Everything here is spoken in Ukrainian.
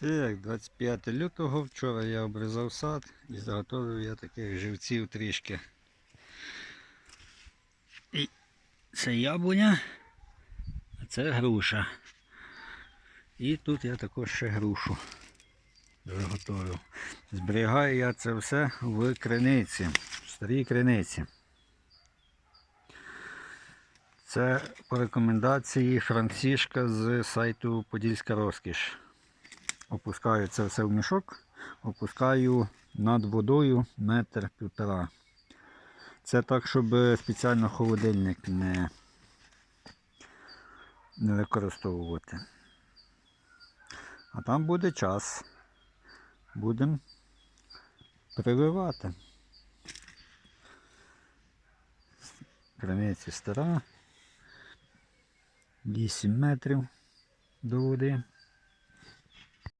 Так, 25 лютого вчора я обрізав сад і заготовив я таких живців трішки. І це яблуня, а це груша. І тут я також ще грушу заготовив. Зберігаю я це все в криниці, в старій криниці. Це по рекомендації Францішка з сайту Подільська розкіш. Опускаю це все в мішок, опускаю над водою метр півтора. Це так, щоб спеціально холодильник не, не використовувати. А там буде час. Будемо прививати. Криниці стара. 8 метрів до води.